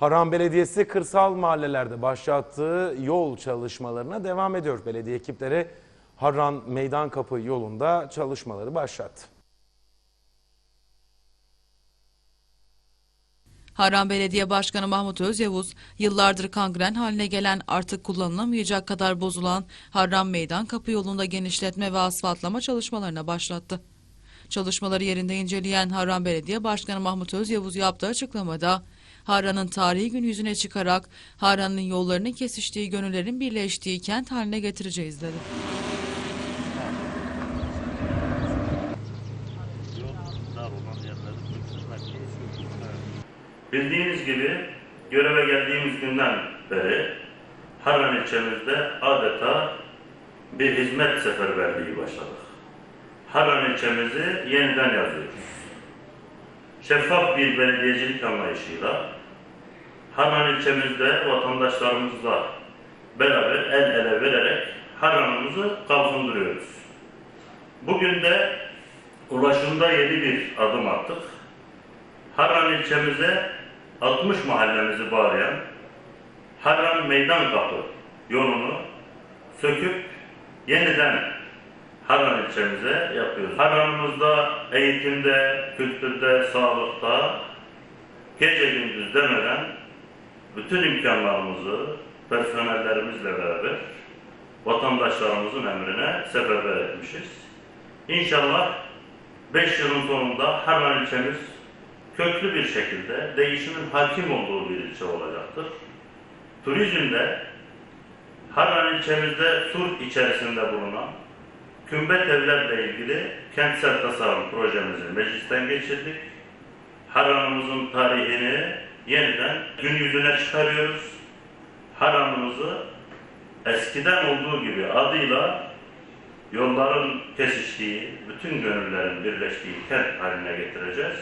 Harran Belediyesi kırsal mahallelerde başlattığı yol çalışmalarına devam ediyor. Belediye ekipleri Harran Meydan Kapı yolunda çalışmaları başlattı. Harran Belediye Başkanı Mahmut Özyavuz, yıllardır kangren haline gelen artık kullanılamayacak kadar bozulan Harran Meydan Kapı yolunda genişletme ve asfaltlama çalışmalarına başlattı. Çalışmaları yerinde inceleyen Harran Belediye Başkanı Mahmut Özyavuz yaptığı açıklamada, Harran'ın tarihi gün yüzüne çıkarak Harran'ın yollarının kesiştiği, gönüllerin birleştiği kent haline getireceğiz dedi. Bildiğiniz gibi göreve geldiğimiz günden beri Harran ilçemizde adeta bir hizmet seferberliği başladık. Harran ilçemizi yeniden yazıyoruz. Şeffaf bir belediyecilik anlayışıyla Harran ilçemizde vatandaşlarımızla beraber el ele vererek Harran'ımızı kalkındırıyoruz. Bugün de ulaşımda yeni bir adım attık. Harran ilçemize 60 mahallemizi bağlayan Harran Meydan Kapı yolunu söküp yeniden Harran ilçemize yapıyoruz. Harran'ımızda eğitimde, kültürde, sağlıkta gece gündüz demeden bütün imkanlarımızı personellerimizle beraber vatandaşlarımızın emrine seferber etmişiz. İnşallah 5 yılın sonunda Harran ilçemiz köklü bir şekilde değişimin hakim olduğu bir ilçe olacaktır. Turizmde Harran ilçemizde sur içerisinde bulunan kümbet evlerle ilgili kentsel tasarım projemizi meclisten geçirdik. Harran'ımızın tarihini yeniden gün yüzüne çıkarıyoruz. Harran'ımızı eskiden olduğu gibi adıyla yolların kesiştiği, bütün gönüllerin birleştiği kent haline getireceğiz.